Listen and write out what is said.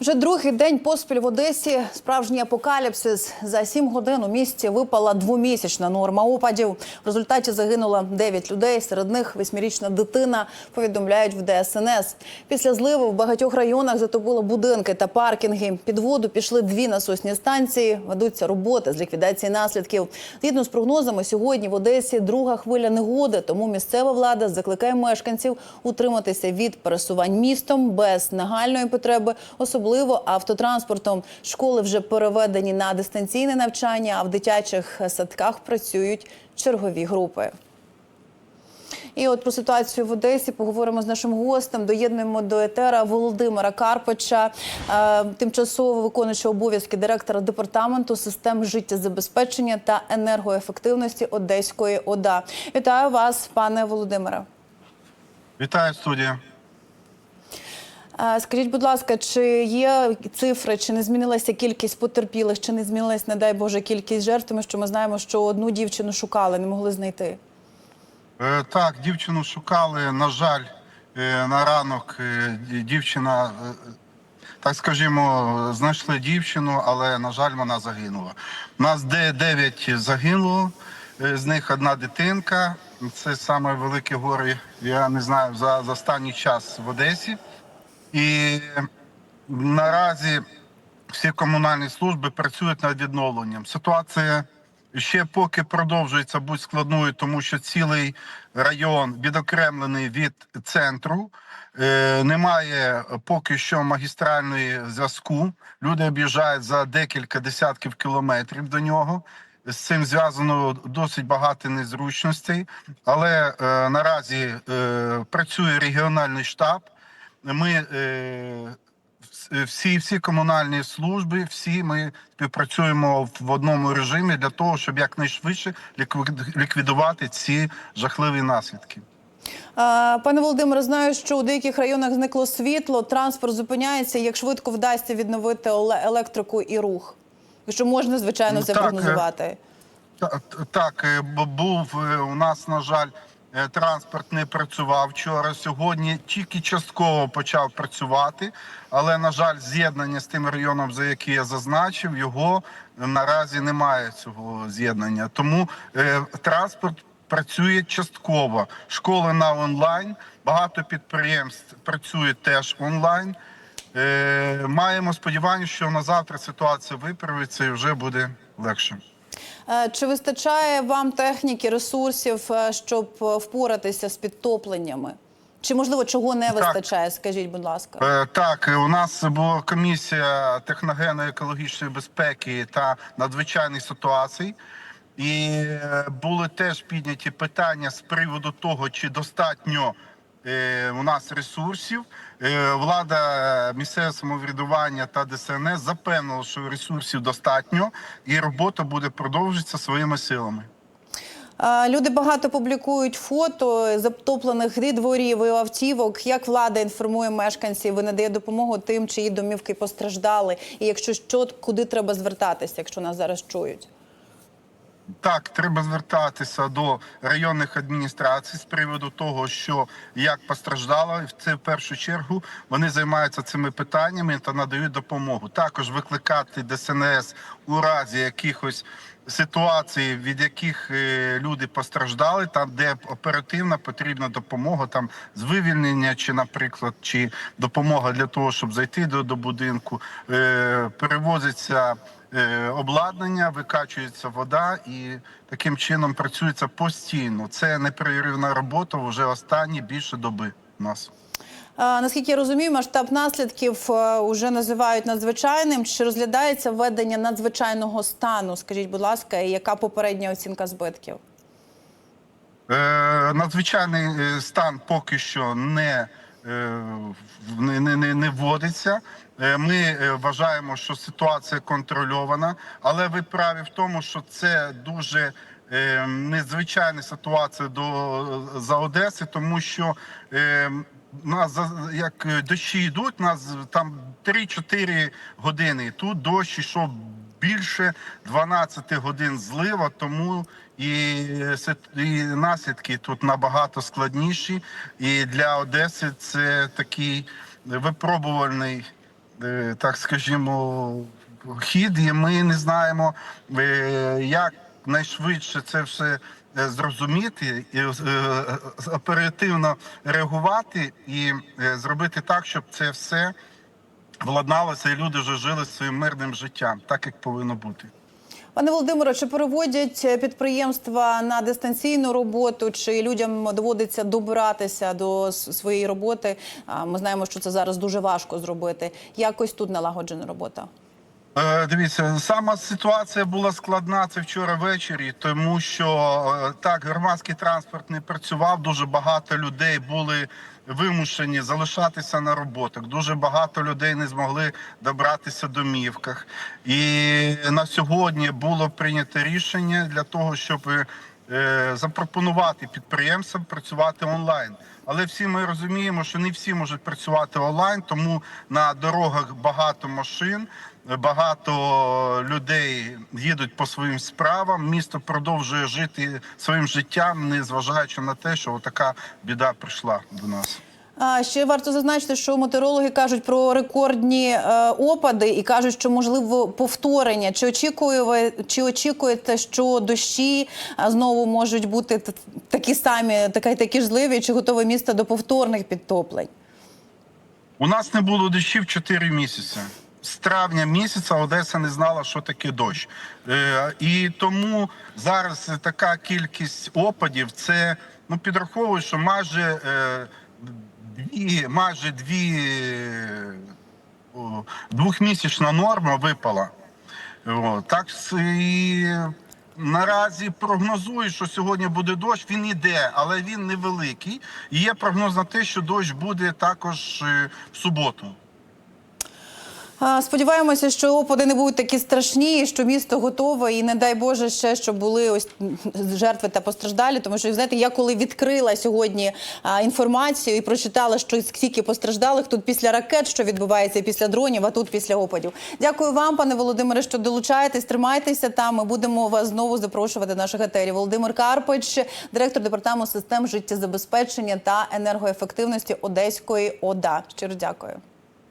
Вже другий день поспіль в Одесі справжній апокаліпсис. За сім годин у місті випала двомісячна норма опадів. В результаті загинуло 9 людей. Серед них восьмирічна дитина. Повідомляють в ДСНС. Після зливу в багатьох районах затопило будинки та паркінги. Під воду пішли дві насосні станції. Ведуться роботи з ліквідації наслідків. Згідно з прогнозами, сьогодні в Одесі друга хвиля негоди. Тому місцева влада закликає мешканців утриматися від пересувань містом без нагальної потреби, особливо автотранспортом. Школи вже переведені на дистанційне навчання, а в дитячих садках працюють чергові групи. І от про ситуацію в Одесі поговоримо з нашим гостем. Доєднуємо до етера Володимира Карпача, е, тимчасово виконуючого обов'язки директора департаменту систем життєзабезпечення та енергоефективності Одеської ОДА. Вітаю вас, пане Володимире. Вітаю студія. Скажіть, будь ласка, чи є цифри, чи не змінилася кількість потерпілих, чи не змінилась, не дай Боже, кількість жертв? Тому що ми знаємо, що одну дівчину шукали, не могли знайти. Е, Так, дівчину шукали. На жаль, е, на ранок е, дівчина, так скажімо, знайшли дівчину, але на жаль, вона загинула. У нас де 9 загинуло, з них одна дитинка. Це саме велике горе, я не знаю, за останній час в Одесі. І наразі всі комунальні служби працюють над відновленням. Ситуація ще поки продовжується бути складною, тому що цілий район відокремлений від центру. Е, Немає поки що магістральної зв'язку. Люди об'їжджають за декілька десятків кілометрів до нього. З цим зв'язано досить багато незручностей, але е, наразі е, працює регіональний штаб. Ми е, всі, всі комунальні служби, всі ми співпрацюємо в одному режимі для того, щоб якнайшвидше ліквідувати ці жахливі наслідки. Пане Володимире, знаю, що у деяких районах зникло світло, транспорт зупиняється. Як швидко вдасться відновити електрику і рух? Якщо можна, звичайно, це Так, е, прогнозувати. Та- Так, е, був у нас, на жаль, транспорт не працював вчора. Сьогодні тільки частково почав працювати, але на жаль, з'єднання з тим районом, за який я зазначив, його наразі немає цього з'єднання. Тому е, транспорт працює частково. Школи на онлайн, багато підприємств працює теж онлайн. Е, маємо сподівання, що на завтра ситуація виправиться і вже буде легше. Е, Чи вистачає вам техніки, ресурсів, е, щоб е, впоратися з підтопленнями? Чи можливо чого не вистачає? Скажіть, будь ласка. Так, у нас була комісія техногенно-екологічної безпеки та надзвичайних ситуацій. І були теж підняті питання з приводу того, чи достатньо у нас ресурсів. Е, Влада, місцеве самоврядування та ДСНС запевнили, що ресурсів достатньо, і робота буде продовжуватися своїми силами. Е, Люди багато публікують фото затоплених дворів і автівок. Як влада інформує мешканців і надає допомогу тим, чиї домівки постраждали? І якщо що, куди треба звертатися, якщо нас зараз чують? Так, треба звертатися до районних адміністрацій з приводу того, що як постраждало, і це в першу чергу вони займаються цими питаннями та надають допомогу. Також викликати ДСНС у разі якихось ситуацій, від яких е, люди постраждали, там де оперативна потрібна допомога, там з вивільнення, чи, наприклад, чи допомога для того, щоб зайти до, до будинку, е, перевозиться обладнання, викачується вода і таким чином працюється постійно. Це непреривна робота вже останні більше доби у нас. Наскільки я розумію, масштаб наслідків е, уже називають надзвичайним. Чи розглядається введення надзвичайного стану? Скажіть, будь ласка, яка попередня оцінка збитків? Е, надзвичайний е, стан поки що не, е, не, не, не, не вводиться. Е, Ми е, вважаємо, що ситуація контрольована, але ви праві в тому, що це дуже е, незвичайна ситуація до за Одеси, тому що е, нас як е, дощі йдуть, нас там 3-4 години. Тут дощ йшов більше 12 годин злива, тому і, і наслідки тут набагато складніші. І для Одеси це такий випробувальний е, так скажімо, хід, і ми не знаємо, е, як найшвидше це все е, зрозуміти і оперативно реагувати і зробити так, щоб це все владналося, і люди вже жили своїм мирним життям, так як повинно бути. Пане Володимире, чи переводять підприємства на дистанційну роботу, чи людям доводиться добиратися до своєї роботи? Ми знаємо, що це зараз дуже важко зробити. Якось тут налагоджена робота. Е, Дивіться, сама ситуація була складна це вчора ввечері, тому що е, так громадський транспорт не працював. Дуже багато людей були вимушені залишатися на роботах. Дуже багато людей не змогли добратися в домівках. І на сьогодні було прийнято рішення для того, щоб е, запропонувати підприємцям працювати онлайн. Але всі ми розуміємо, що не всі можуть працювати онлайн, тому на дорогах багато машин, багато людей їдуть по своїм справам. Місто продовжує жити своїм життям, не зважаючи на те, що така біда прийшла до нас. А ще варто зазначити, що метеорологи кажуть про рекордні е, опади і кажуть, що можливо повторення. Чи очікує ви, чи очікуєте, що дощі знову можуть бути такі самі, такі, такі ж зливі? Чи готове місто до повторних підтоплень? У нас не було дощів 4 місяці. З травня місяця Одеса не знала, що таке дощ. Е, і тому зараз така кількість опадів це ну підраховую, що майже е, дві, майже дві двохмісячна норма випала. О, так і наразі прогнозують, що сьогодні буде дощ. Він іде, але він невеликий. І є прогноз на те, що дощ буде також е, в суботу. Сподіваємося, що опади не будуть такі страшні, що місто готове, і не дай Боже ще, щоб були ось жертви та постраждалі. Тому що знаєте, я коли відкрила сьогодні інформацію і прочитала, що скільки постраждалих тут після ракет, що відбувається після дронів, а тут після опадів. Дякую вам, пане Володимире, що долучаєтесь. Тримайтеся там. Ми будемо вас знову запрошувати до наших етерів. Володимир Карпич, директор департаменту систем життєзабезпечення та енергоефективності Одеської ОДА. Щиро дякую.